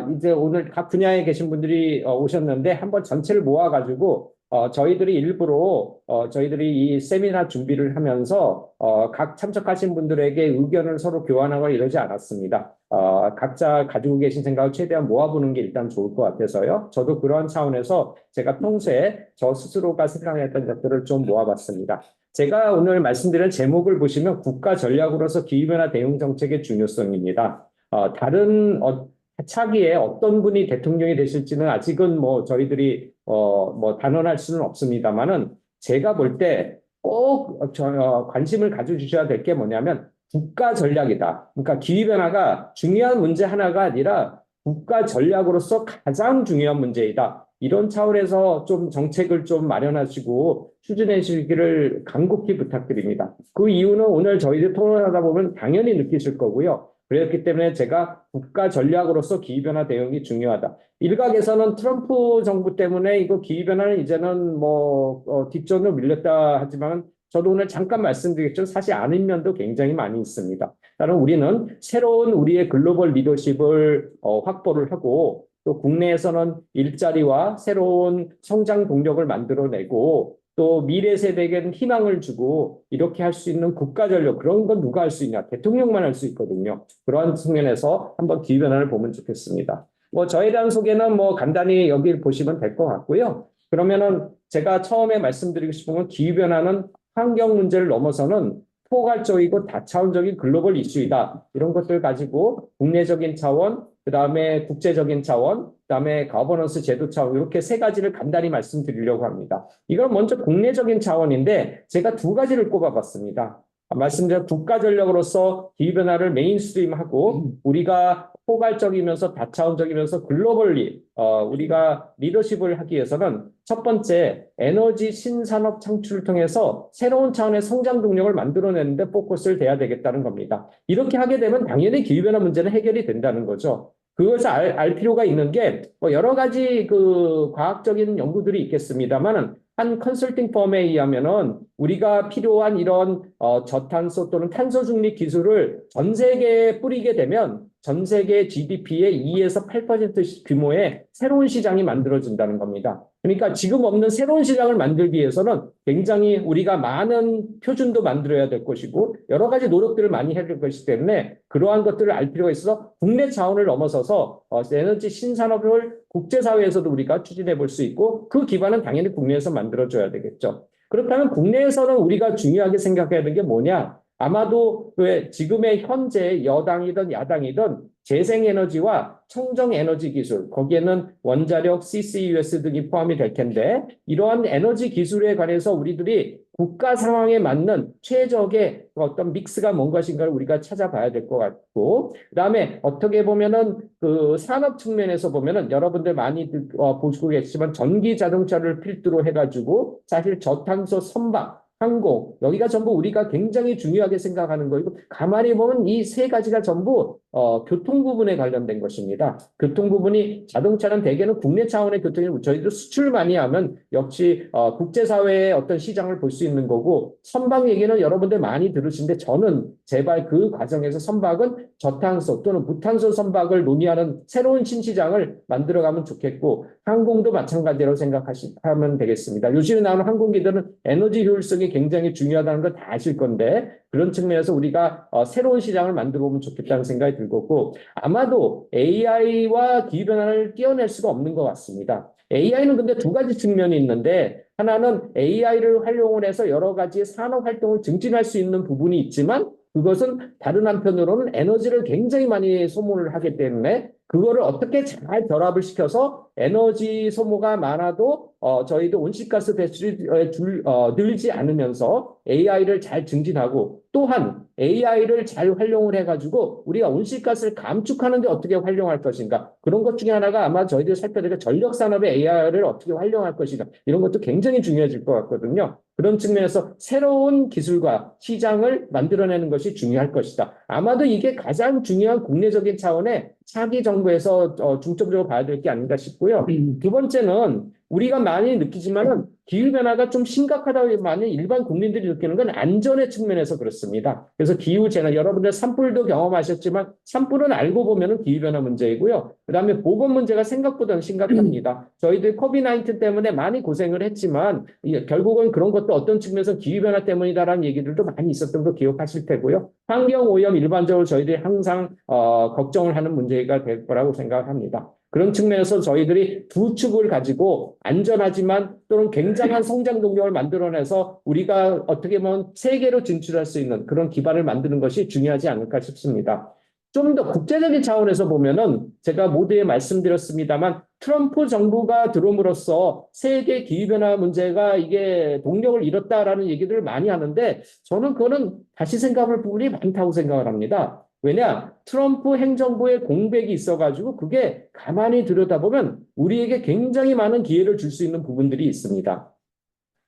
이제 오늘 각 분야에 계신 분들이 어, 오셨는데 한번 전체를 모아가지고 어, 저희들이 일부러 어, 저희들이 이 세미나 준비를 하면서 어, 각 참석하신 분들에게 의견을 서로 교환하거나 이러지 않았습니다. 어, 각자 가지고 계신 생각을 최대한 모아보는 게 일단 좋을 것 같아서요. 저도 그런 차원에서 제가 평소에 저 스스로가 생각했던 것들을 좀 모아봤습니다. 제가 오늘 말씀드린 제목을 보시면 국가 전략으로서 기후변화 대응 정책의 중요성입니다. 어, 다른 어, 차기에 어떤 분이 대통령이 되실지는 아직은 뭐 저희들이 어, 뭐 단언할 수는 없습니다만은 제가 볼 때꼭 어, 관심을 가져주셔야 될 게 뭐냐면 국가 전략이다. 그러니까 기후 변화가 중요한 문제 하나가 아니라 국가 전략으로서 가장 중요한 문제이다. 이런 차원에서 좀 정책을 좀 마련하시고 추진해 주시기를 간곡히 부탁드립니다. 그 이유는 오늘 저희들 토론하다 보면 당연히 느끼실 거고요. 그렇기 때문에 제가 국가 전략으로서 기후변화 대응이 중요하다. 일각에서는 트럼프 정부 때문에 이거 기후변화는 이제는 뭐 어, 뒷전으로 밀렸다 하지만 저도 오늘 잠깐 말씀드리겠지만 사실 아닌 면도 굉장히 많이 있습니다. 따른 우리는 새로운 우리의 글로벌 리더십을 어, 확보를 하고 또 국내에서는 일자리와 새로운 성장 동력을 만들어내고 또 미래 세대에게는 희망을 주고 이렇게 할 수 있는 국가 전력 그런 건 누가 할 수 있냐 대통령만 할 수 있거든요. 그러한 측면에서 한번 기후 변화를 보면 좋겠습니다. 뭐 저에 대한 소개는 뭐 간단히 여기 보시면 될 것 같고요. 그러면은 제가 처음에 말씀드리고 싶은 건 기후 변화는 환경 문제를 넘어서는 포괄적이고 다차원적인 글로벌 이슈이다. 이런 것들 가지고 국내적인 차원, 그 다음에 국제적인 차원, 그 다음에 거버넌스 제도 차원 이렇게 세 가지를 간단히 말씀드리려고 합니다. 이건 먼저 국내적인 차원인데 제가 두 가지를 꼽아봤습니다. 말씀드린 국가 전력으로서 기후변화를 메인스트림하고 우리가 포괄적이면서 다차원적이면서 글로벌리 어, 우리가 리더십을 하기 위해서는 첫 번째 에너지 신산업 창출을 통해서 새로운 차원의 성장 동력을 만들어내는데 포커스를 대야 되겠다는 겁니다. 이렇게 하게 되면 당연히 기후변화 문제는 해결이 된다는 거죠. 그것을 알, 알 필요가 있는 게 뭐 여러 가지 그 과학적인 연구들이 있겠습니다만은 한 컨설팅 펌에 의하면은 우리가 필요한 이런 어, 저탄소 또는 탄소 중립 기술을 전 세계에 뿌리게 되면 전 세계 GDP의 2에서 8% 규모의 새로운 시장이 만들어진다는 겁니다. 그러니까 지금 없는 새로운 시장을 만들기 위해서는 굉장히 우리가 많은 표준도 만들어야 될 것이고 여러 가지 노력들을 많이 해야 될 것이기 때문에 그러한 것들을 알 필요가 있어 국내 자원을 넘어서서 어, 에너지 신산업을 국제사회에서도 우리가 추진해 볼 수 있고 그 기반은 당연히 국내에서 만들어줘야 되겠죠. 그렇다면 국내에서는 우리가 중요하게 생각해야 되는 게 뭐냐? 아마도 왜 지금의 현재 여당이든 야당이든 재생에너지와 청정에너지 기술, 거기에는 원자력, CCUS 등이 포함이 될 텐데 이러한 에너지 기술에 관해서 우리들이 국가 상황에 맞는 최적의 어떤 믹스가 뭔 것인가를 우리가 찾아봐야 될 것 같고 그다음에 어떻게 보면은 그 산업 측면에서 보면은 여러분들 많이 어, 보시고 계시지만 전기 자동차를 필두로 해가지고 사실 저탄소 선박 항공 여기가 전부 우리가 굉장히 중요하게 생각하는 거이고 가만히 보면 이 세 가지가 전부 어, 교통 부분에 관련된 것입니다. 교통 부분이 자동차는 대개는 국내 차원의 교통이 저희도 수출 많이 하면 역시 어, 국제사회의 어떤 시장을 볼 수 있는 거고 선박 얘기는 여러분들 많이 들으신데 저는 제발 그 과정에서 선박은 저탄소 또는 무탄소 선박을 논의하는 새로운 신시장을 만들어가면 좋겠고 항공도 마찬가지로 생각하시면 되겠습니다. 요즘에 나오는 항공기들은 에너지 효율성이 굉장히 중요하다는 걸 다 아실 건데 그런 측면에서 우리가 어, 새로운 시장을 만들어 보면 좋겠다는 생각이 들고 아마도 AI와 기후변화를 띄어낼 수가 없는 것 같습니다. AI는 근데 두 가지 측면이 있는데 하나는 AI를 활용을 해서 여러 가지 산업 활동을 증진할 수 있는 부분이 있지만 그것은 다른 한편으로는 에너지를 굉장히 많이 소모를 하기 때문에 그거를 어떻게 잘 결합을 시켜서 에너지 소모가 많아도 어, 저희도 온실가스 배출이 줄, 어, 늘지 않으면서 AI를 잘 증진하고 또한 AI를 잘 활용을 해가지고 우리가 온실가스를 감축하는데 어떻게 활용할 것인가 그런 것 중에 하나가 아마 저희들이 살펴드릴 전력 산업의 AI를 어떻게 활용할 것인가 이런 것도 굉장히 중요해질 것 같거든요. 그런 측면에서 새로운 기술과 시장을 만들어내는 것이 중요할 것이다. 아마도 이게 가장 중요한 국내적인 차원의 차기 정부에서 어, 중점적으로 봐야 될 게 아닌가 싶고요. 두 번째는 우리가 많이 느끼지만은 기후 변화가 좀 심각하다고 많이 일반 국민들이 느끼는 건 안전의 측면에서 그렇습니다. 그래서 기후 재난, 여러분들 산불도 경험하셨지만 산불은 알고 보면은 기후 변화 문제이고요. 그 다음에 보건 문제가 생각보다는 심각합니다. 저희들 코비드-19 때문에 많이 고생을 했지만 이- 결국은 그런 것도 어떤 측면에서 기후 변화 때문이다라는 얘기들도 많이 있었던 거 기억하실 테고요. 환경 오염 일반적으로 저희들이 항상 어, 걱정을 하는 문제가 될 거라고 생각합니다. 그런 측면에서 저희들이 두 축을 가지고 안전하지만 또는 굉장한 성장 동력을 만들어내서 우리가 어떻게 보면 세계로 진출할 수 있는 그런 기반을 만드는 것이 중요하지 않을까 싶습니다. 좀 더 국제적인 차원에서 보면은 제가 모두에 말씀드렸습니다만 트럼프 정부가 들어옴으로써 세계 기후변화 문제가 이게 동력을 잃었다라는 얘기들을 많이 하는데 저는 그거는 다시 생각할 부분이 많다고 생각을 합니다. 왜냐? 트럼프 행정부의 공백이 있어가지고 그게 가만히 들여다보면 우리에게 굉장히 많은 기회를 줄 수 있는 부분들이 있습니다.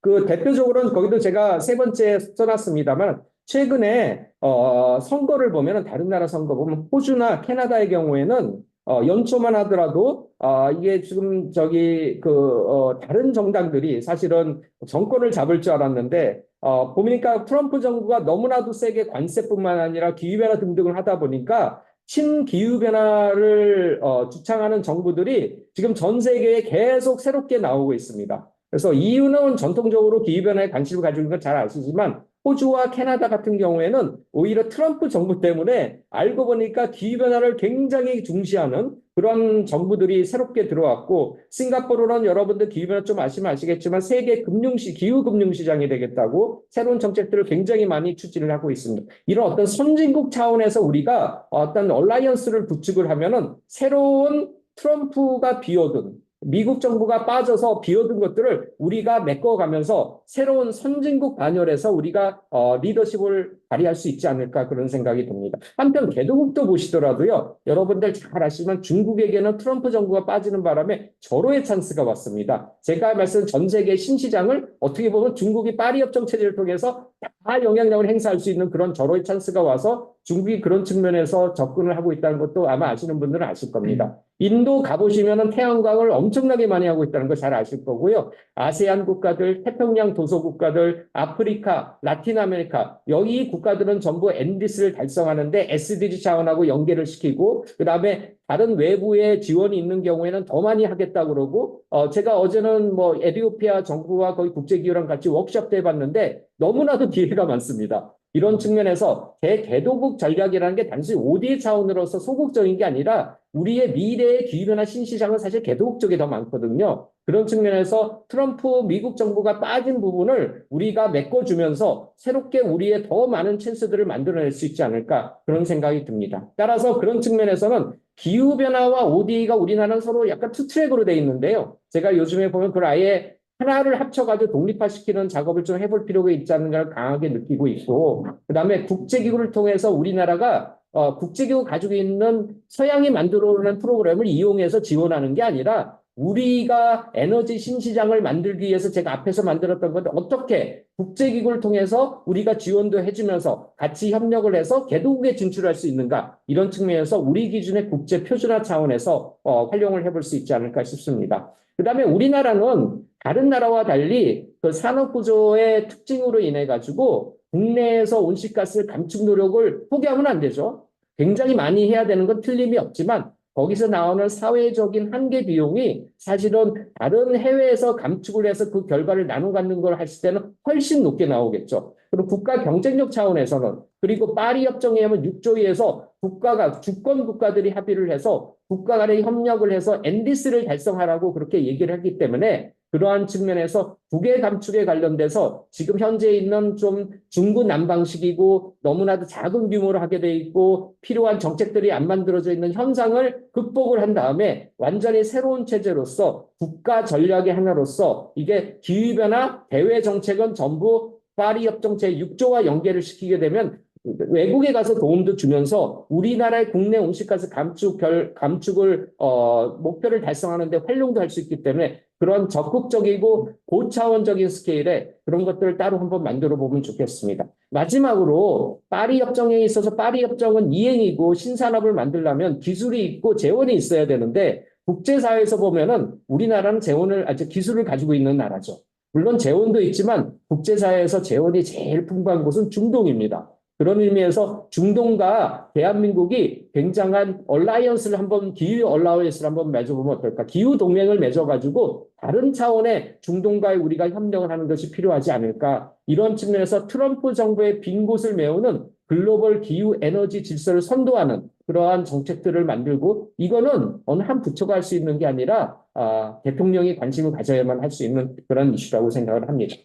그 대표적으로는 거기도 제가 세 번째 써놨습니다만 최근에 어, 선거를 보면은 다른 나라 선거 보면 호주나 캐나다의 경우에는 어, 연초만 하더라도 아 이게 지금 저기 그 어, 다른 정당들이 사실은 정권을 잡을 줄 알았는데 어, 보니까 트럼프 정부가 너무나도 세게 관세뿐만 아니라 기후변화 등등을 하다 보니까 친기후변화를 어, 주창하는 정부들이 지금 전 세계에 계속 새롭게 나오고 있습니다. 그래서 EU는 전통적으로 기후변화에 관심을 가지고 있는 건 잘 아시지만 호주와 캐나다 같은 경우에는 오히려 트럼프 정부 때문에 알고 보니까 기후 변화를 굉장히 중시하는 그런 정부들이 새롭게 들어왔고 싱가포르는 여러분들 기후 변화 좀 아시면 아시겠지만 세계 금융시 기후 금융 시장이 되겠다고 새로운 정책들을 굉장히 많이 추진을 하고 있습니다. 이런 어떤 선진국 차원에서 우리가 어떤 얼라이언스를 구축을 하면은 새로운 트럼프가 비워둔 미국 정부가 빠져서 비워둔 것들을 우리가 메꿔가면서 새로운 선진국 반열에서 우리가 어, 리더십을 발휘할 수 있지 않을까 그런 생각이 듭니다. 한편 개도국도 보시더라도요. 여러분들 잘 아시지만 중국에게는 트럼프 정부가 빠지는 바람에 절호의 찬스가 왔습니다. 제가 말씀 전 세계 신시장을 어떻게 보면 중국이 파리 협정 체제를 통해서 다 영향력을 행사할 수 있는 그런 절호의 찬스가 와서 중국이 그런 측면에서 접근을 하고 있다는 것도 아마 아시는 분들은 아실 겁니다. 인도 가보시면은 태양광을 엄청나게 많이 하고 있다는 거 잘 아실 거고요. 아세안 국가들, 태평양 도서 국가들, 아프리카, 라틴 아메리카 여기 국가들은 전부 엔디스를 달성하는데 SDG 차원하고 연계를 시키고 그다음에 다른 외부의 지원이 있는 경우에는 더 많이 하겠다 그러고 어 제가 어제는 뭐 에디오피아 정부와 거의 국제기구랑 같이 워크숍도 해봤는데 너무나도 기회가 많습니다. 이런 측면에서 대개도국 전략이라는 게 단순히 OD 차원으로서 소극적인 게 아니라 우리의 미래의 기후변화 신시장은 사실 개도국 쪽이 더 많거든요. 그런 측면에서 트럼프 미국 정부가 빠진 부분을 우리가 메꿔주면서 새롭게 우리의 더 많은 찬스들을 만들어낼 수 있지 않을까 그런 생각이 듭니다. 따라서 그런 측면에서는 기후변화와 OD가 우리나라는 서로 약간 투 트랙으로 돼 있는데요. 제가 요즘에 보면 그걸 아예 하나를 합쳐가지고 독립화시키는 작업을 좀 해볼 필요가 있지 않는가를 강하게 느끼고 있고, 그 다음에 국제기구를 통해서 우리나라가 어, 국제기구 가지고 있는 서양이 만들어오는 프로그램을 이용해서 지원하는 게 아니라 우리가 에너지 신시장을 만들기 위해서 제가 앞에서 만들었던 건데 어떻게 국제기구를 통해서 우리가 지원도 해주면서 같이 협력을 해서 개도국에 진출할 수 있는가 이런 측면에서 우리 기준의 국제 표준화 차원에서 어, 활용을 해볼 수 있지 않을까 싶습니다. 그 다음에 우리나라는 다른 나라와 달리 그 산업 구조의 특징으로 인해 가지고 국내에서 온실가스 감축 노력을 포기하면 안 되죠. 굉장히 많이 해야 되는 건 틀림이 없지만 거기서 나오는 사회적인 한계 비용이 사실은 다른 해외에서 감축을 해서 그 결과를 나눠 갖는 걸 했을 때는 훨씬 높게 나오겠죠. 그리고 국가 경쟁력 차원에서는 그리고 파리 협정에 하면 6조에서 국가가 주권 국가들이 합의를 해서 국가 간의 협력을 해서 엔디스를 달성하라고 그렇게 얘기를 했기 때문에 그러한 측면에서 국외 감축에 관련돼서 지금 현재 있는 좀 중구난방식이고 너무나도 작은 규모로 하게 돼 있고 필요한 정책들이 안 만들어져 있는 현상을 극복을 한 다음에 완전히 새로운 체제로서 국가 전략의 하나로서 이게 기후변화 대외 정책은 전부 파리 협정 제6조와 연계를 시키게 되면 외국에 가서 도움도 주면서 우리나라의 국내 온실가스 감축 결 감축을 어 목표를 달성하는데 활용도 할 수 있기 때문에 그런 적극적이고 고차원적인 스케일의 그런 것들을 따로 한번 만들어 보면 좋겠습니다. 마지막으로 파리 협정에 있어서 파리 협정은 이행이고 신산업을 만들려면 기술이 있고 재원이 있어야 되는데 국제사회에서 보면은 우리나라는 재원을, 아주 기술을 가지고 있는 나라죠. 물론 재원도 있지만 국제사회에서 재원이 제일 풍부한 곳은 중동입니다. 그런 의미에서 중동과 대한민국이 굉장한 얼라이언스를 한번 기후 얼라이언스를 한번 맺어보면 어떨까? 기후 동맹을 맺어가지고 다른 차원의 중동과의 우리가 협력을 하는 것이 필요하지 않을까? 이런 측면에서 트럼프 정부의 빈 곳을 메우는 글로벌 기후 에너지 질서를 선도하는 그러한 정책들을 만들고 이거는 어느 한 부처가 할 수 있는 게 아니라 아, 대통령이 관심을 가져야만 할 수 있는 그런 이슈라고 생각을 합니다.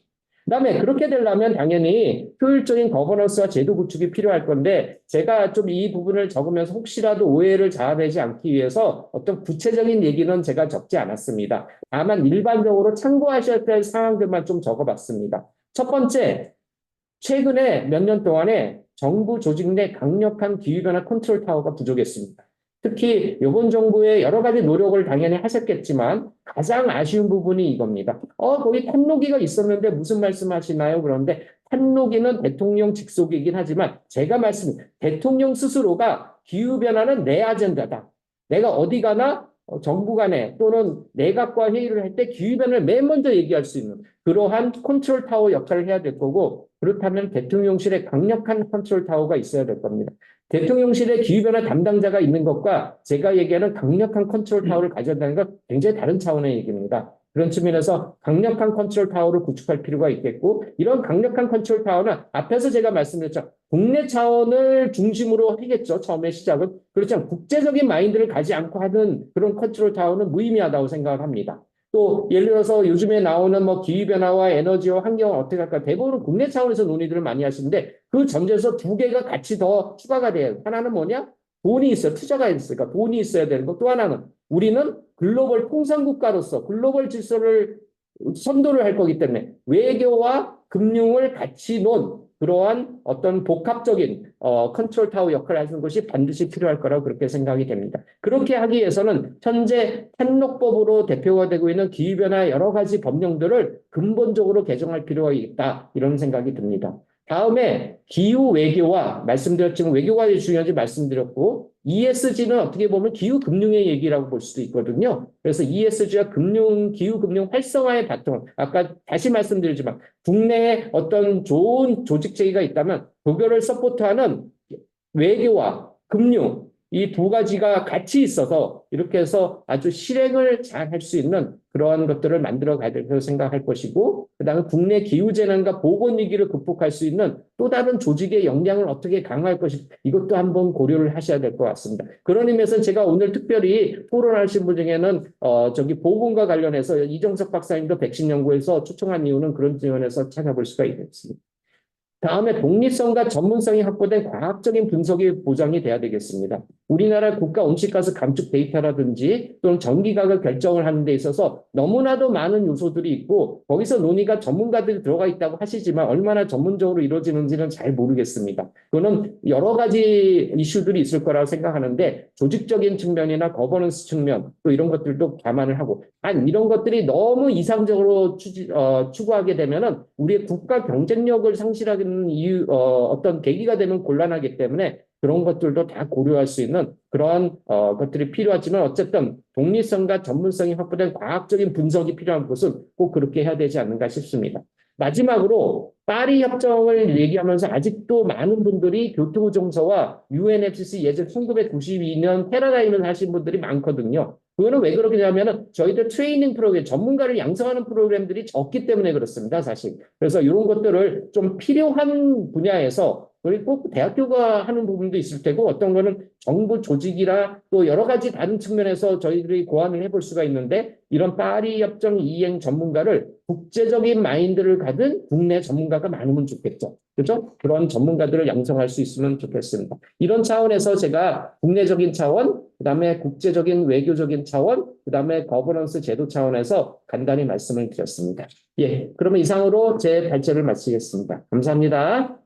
그다음에 그렇게 되려면 당연히 효율적인 거버넌스와 제도 구축이 필요할 건데 제가 좀 이 부분을 적으면서 혹시라도 오해를 자아내지 않기 위해서 어떤 구체적인 얘기는 제가 적지 않았습니다. 다만 일반적으로 참고하셔야 될 상황들만 좀 적어봤습니다. 첫 번째, 최근에 몇 년 동안에 정부 조직 내 강력한 기후변화 컨트롤 타워가 부족했습니다. 특히 이번 정부의 여러 가지 노력을 당연히 하셨겠지만 가장 아쉬운 부분이 이겁니다. 어, 거기 탄노기가 있었는데 무슨 말씀 하시나요? 그런데 탄노기는 대통령 직속이긴 하지만 제가 말씀, 대통령 스스로가 기후변화는 내 아젠다다. 내가 어디 가나 어, 정부 간에 또는 내각과 회의를 할 때 기후변화를 맨 먼저 얘기할 수 있는 그러한 컨트롤 타워 역할을 해야 될 거고 그렇다면 대통령실에 강력한 컨트롤 타워가 있어야 될 겁니다. 대통령실에 기후변화 담당자가 있는 것과 제가 얘기하는 강력한 컨트롤 타워를 가져다는 것 굉장히 다른 차원의 얘기입니다. 그런 측면에서 강력한 컨트롤 타워를 구축할 필요가 있겠고 이런 강력한 컨트롤 타워는 앞에서 제가 말씀드렸죠. 국내 차원을 중심으로 하겠죠. 처음에 시작은. 그렇지만 국제적인 마인드를 가지 않고 하는 그런 컨트롤 타워는 무의미하다고 생각을 합니다. 또 예를 들어서 요즘에 나오는 뭐 기후변화와 에너지와 환경을 어떻게 할까 대부분 국내 차원에서 논의들을 많이 하시는데 그 전제에서 두 개가 같이 더 추가가 돼요. 하나는 뭐냐? 돈이 있어요. 투자가 있으니까 돈이 있어야 되는 거. 또 하나는 우리는 글로벌 통상국가로서 글로벌 질서를 선도를 할 거기 때문에 외교와 금융을 같이 놓은 그러한 어떤 복합적인 어, 컨트롤 타워 역할을 하는 것이 반드시 필요할 거라고 그렇게 생각이 됩니다. 그렇게 하기 위해서는 현재 탄록법으로 대표가 되고 있는 기후변화 여러 가지 법령들을 근본적으로 개정할 필요가 있다 이런 생각이 듭니다. 다음에 기후 외교와 말씀드렸지만 외교가 중요한지 말씀드렸고 ESG는 어떻게 보면 기후 금융의 얘기라고 볼 수도 있거든요. 그래서 ESG와 금융 기후 금융 활성화의 바탕 아까 다시 말씀드리지만 국내에 어떤 좋은 조직 체계가 있다면 그거를 서포트하는 외교와 금융 이 두 가지가 같이 있어서 이렇게 해서 아주 실행을 잘 할 수 있는 그러한 것들을 만들어 가야 된다고 생각할 것이고 그다음에 국내 기후 재난과 보건 위기를 극복할 수 있는 또 다른 조직의 역량을 어떻게 강화할 것이 이것도 한번 고려를 하셔야 될 것 같습니다. 그런 의미에서 제가 오늘 특별히 토론하신 분 중에는 어 저기 보건과 관련해서 이정석 박사님도 백신 연구에서 초청한 이유는 그런 지원에서 찾아볼 수가 있겠습니다. 다음에 독립성과 전문성이 확보된 과학적인 분석이 보장이 돼야 되겠습니다. 우리나라 국가 온실가스 감축 데이터라든지 또는 전기가격 결정을 하는 데 있어서 너무나도 많은 요소들이 있고 거기서 논의가 전문가들이 들어가 있다고 하시지만 얼마나 전문적으로 이루어지는지는 잘 모르겠습니다. 그거는 여러 가지 이슈들이 있을 거라고 생각하는데 조직적인 측면이나 거버넌스 측면 또 이런 것들도 감안을 하고 한 이런 것들이 너무 이상적으로 추, 어, 추구하게 되면 은 우리의 국가 경쟁력을 상실하 는 이유 어, 어떤 계기가 되면 곤란하기 때문에 그런 것들도 다 고려할 수 있는 그러한 어, 것들이 필요하지만 어쨌든 독립성과 전문성이 확보된 과학적인 분석이 필요한 것은 꼭 그렇게 해야 되지 않는가 싶습니다. 마지막으로 파리 협정을 얘기하면서 아직도 많은 분들이 교토 정서와 UNFCC 예전 1992년 패러다임을 하신 분들이 많거든요. 그거는 왜 그렇게냐면은 저희들 트레이닝 프로그램, 전문가를 양성하는 프로그램들이 적기 때문에 그렇습니다, 사실. 그래서 이런 것들을 좀 필요한 분야에서 그리고 꼭 대학교가 하는 부분도 있을 테고 어떤 거는 정부 조직이라 또 여러 가지 다른 측면에서 저희들이 고안을 해볼 수가 있는데 이런 파리 협정 이행 전문가를 국제적인 마인드를 가진 국내 전문가가 많으면 좋겠죠. 그죠? 그런 전문가들을 양성할 수 있으면 좋겠습니다. 이런 차원에서 제가 국내적인 차원, 그 다음에 국제적인 외교적인 차원, 그 다음에 거버넌스 제도 차원에서 간단히 말씀을 드렸습니다. 예, 그러면 이상으로 제 발제를 마치겠습니다. 감사합니다.